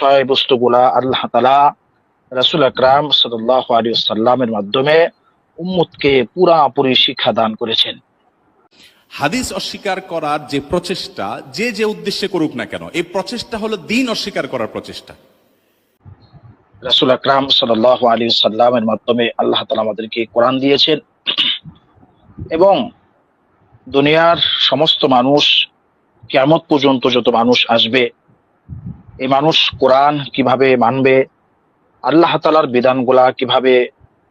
বিষয়বস্তুগুলা আল্লাহ তালা রাসুল আকরাম সাল্লাহ আলী সাল্লামের মাধ্যমে উম্মতকে পুরাপুরি শিক্ষা দান করেছেন। হাদিস অস্বীকার করার যে প্রচেষ্টা যে যে উদ্দেশ্যে করুক না কেন এই প্রচেষ্টা হলো দিন অস্বীকার করার প্রচেষ্টা। রাসুল আকরাম সাল্লাহ আলী সাল্লামের মাধ্যমে আল্লাহ তালা আমাদেরকে কোরআন দিয়েছেন। এবং দুনিয়ার সমস্ত মানুষ কেমত পর্যন্ত যত মানুষ আসবে এই মানুষ কোরআন কীভাবে মানবে, আল্লাহ তালার বিধানগুলা কীভাবে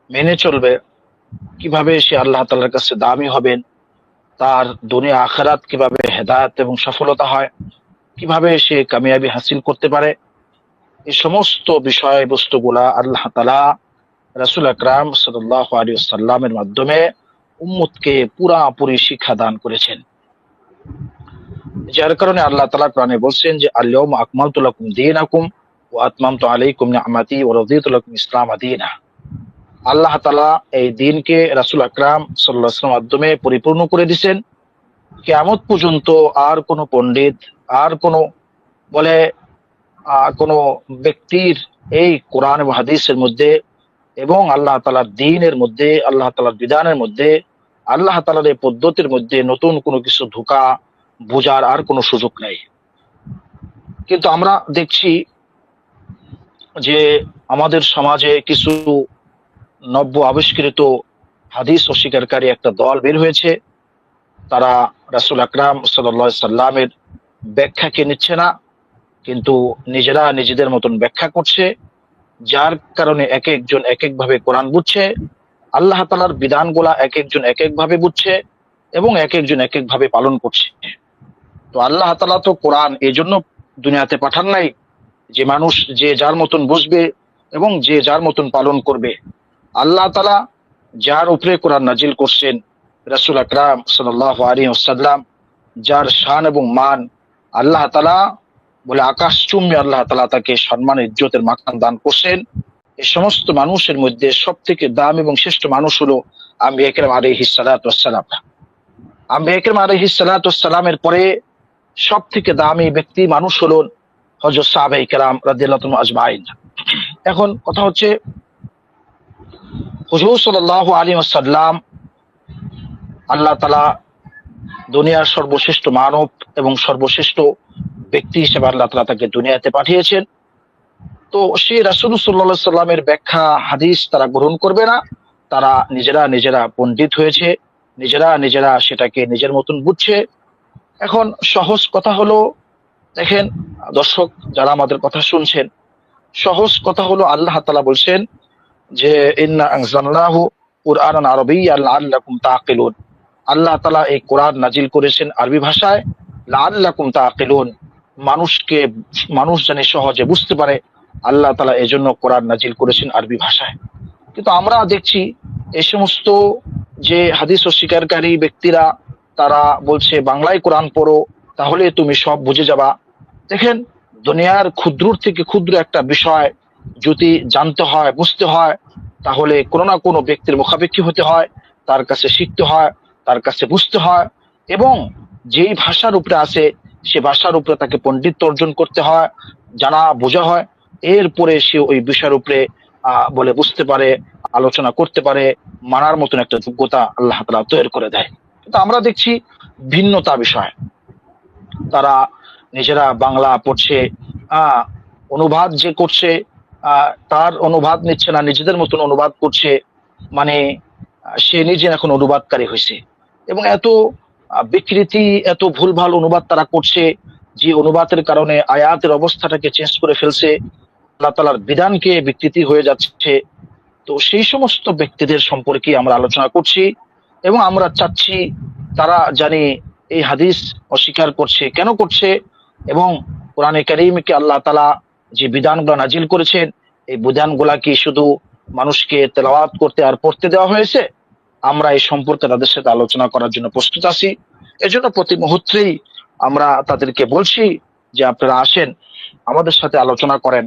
মেনে চলবে, কীভাবে সে আল্লাহ তালার কাছে দামি হবেন, তার দুনিয়া আখরাত কীভাবে হেদায়ত এবং সফলতা হয়, কীভাবে সে কামিয়াবি হাসিল করতে পারে এই সমস্ত বিষয়বস্তুগুলা আল্লাহ তালা রাসুল আকরাম সাল্লাহ আলী সাল্লামের মাধ্যমে উম্মতকে পুরাপুরি শিক্ষা দান করেছেন। যার কারণে আল্লাহ তালা প্রাণে বলছেন যে আল্লাহ আকমাল তুলাকুম দিন আকুম ও আতমাম তো আলাইকুম আমাতি ও রদিতুলাকুম ইসলাম আদিনা আল্লাহ তালা এই দিনকে রাসুল আকরাম সাল্লাহাম মাধ্যমে পরিপূর্ণ করে দিছেন। কেমত পর্যন্ত আর কোনো পণ্ডিত, আর কোনো বলে কোনো ব্যক্তির এই কোরআন এবং হাদিসের মধ্যে এবং আল্লাহ তালার দিনের মধ্যে, আল্লাহ তালার বিধানের মধ্যে, আল্লাহ তালার এই পদ্ধতির মধ্যে নতুন কোনো কিছু ঢোকা বোঝার আর কোনো সুযোগ নেই। কিন্তু আমরা দেখছি যে আমাদের সমাজে কিছু নব্য আবিষ্কৃত হাদিস অস্বীকারী একটা দল বের হয়েছে। তারা রাসুল আকরাম সাল্লা সাল্লামের ব্যাখ্যাকে নিচ্ছে না, কিন্তু নিজেরা নিজেদের মতন ব্যাখ্যা করছে, যার কারণে এক একজন এক একভাবে কোরআন বুঝছে, আল্লাহ তালার বিধানগুলা এক একজন এক একভাবে বুঝছে এবং এক একজন এক একভাবে পালন করছে। তো আল্লাহ তালা তো কোরআন এই জন্য দুনিয়াতে পাঠান নাই যে মানুষ যে যার মতন বুঝবে এবং যে যার মতন পালন করবে। আল্লাহ তালা যার উপরে কোরআন নাজিল করছেন, রাসুল আকরাম সাল্লাহ আলী ওসাল্লাম যার শান এবং মান আল্লাহ তালা বলে আকাশ চুম্বে আল্লাহ তালা তাকে সম্মান, ইজ্জতের মাকান দান করছেন। এই সমস্ত মানুষের মধ্যে সব থেকে দাম এবং শ্রেষ্ঠ মানুষ হলো আমি একরম আলী হিসালাতাম আমি একরম আলী হিসালাতামের পরে সব থেকে দামি ব্যক্তি মানুষ হলো হজরত সাহাবে ইকরাম রাদিয়াল্লাহু আজমাইন। এখন কথা হচ্ছে, হুজুর সাল্লাল্লাহু আলাইহি ওয়াসাল্লাম আল্লাহ তালা দুনিয়ার সর্বশ্রেষ্ঠ মানব এবং সর্বশ্রেষ্ঠ ব্যক্তি হিসেবে আল্লাহ তালা তাকে দুনিয়াতে পাঠিয়েছেন। তো সে রাসূল সাল্লাল্লাহু সাল্লামের ব্যাখ্যা, হাদিস তারা গ্রহণ করবে না। তারা নিজেরা নিজেরা পণ্ডিত হয়েছে, নিজেরা নিজেরা সেটাকে নিজের মতন বুঝছে। এখন সহজ কথা হলো, দেখেন, দর্শক যারা আমাদের কথা শুনছেন, সহজ কথা হলো আল্লাহ তালা বলছেন যে তাআকিলুন। আল্লাহ তালা এই কোরআন নাজিল করেছেন আরবি ভাষায়, লাআল্লাকুম তাআকিলুন। মানুষকে, মানুষ জানে সহজে বুঝতে পারে, আল্লাহ তাআলা এজন্য কোরআন নাজিল করেছেন আরবি ভাষায়। কিন্তু আমরা দেখছি এই সমস্ত যে হাদিস অস্বীকারী ব্যক্তিরা তারা বলছে, বাংলায় কোরআন পড়ো, তাহলে তুমি সব বুঝে যাবা। দেখেন, দুনিয়ার ক্ষুদ্র থেকে ক্ষুদ্র একটা বিষয় যদি জানতে হয়, বুঝতে হয়, তাহলে কোনো না কোনো ব্যক্তির মুখাপেক্ষি হতে হয়, তার কাছে শিখতে হয়, তার কাছে বুঝতে হয় এবং যেই ভাষার উপরে আছে, সে ভাষার উপরে তাকে পণ্ডিত অর্জন করতে হয়, জানা, বোঝা হয়, এরপরে সে ওই বিষয়ের উপরে বলে বুঝতে পারে, আলোচনা করতে পারে, মানার মতন একটা যোগ্যতা আল্লাহ তালা তৈরি করে দেয়। কিন্তু আমরা দেখছি ভিন্নতা বিষয়। তারা নিজেরা বাংলা পড়ছে অনুবাদ যে করছে তার অনুবাদ নিচ্ছে না, নিজেদের মতন অনুবাদ করছে মানে সে নিজে এখন অনুবাদকারী হয়েছে। এবং এত বিকৃতি, এত ভুলভাল অনুবাদ তারা করছে, যে অনুবাদের কারণে আয়াতের অবস্থাটাকে চেঞ্জ করে ফেলছে, আল্লাহ তালার বিধানকে বিকৃতি হয়ে যাচ্ছে। তো সেই সমস্ত ব্যক্তিদের সম্পর্কে আমরা আলোচনা করছি। এবং আমরা চাচ্ছি তারা জানি এই হাদিস অস্বীকার করছে, কেন করছে? এবং কোরআনে করিমকে আল্লাহ তালা যে বিধানগুলো নাজিল করেছেন, এই বিধানগুলা কি শুধু মানুষকে তেলাওয়াত করতে আর পড়তে দেওয়া হয়েছে? আমরা এই সম্পর্কে তাদের সাথে আলোচনা করার জন্য প্রস্তুত আছি। এজন্য প্রতি মুহূর্তেই আমরা তাদেরকে বলছি যে আপনারা আসেন, আমাদের সাথে আলোচনা করেন।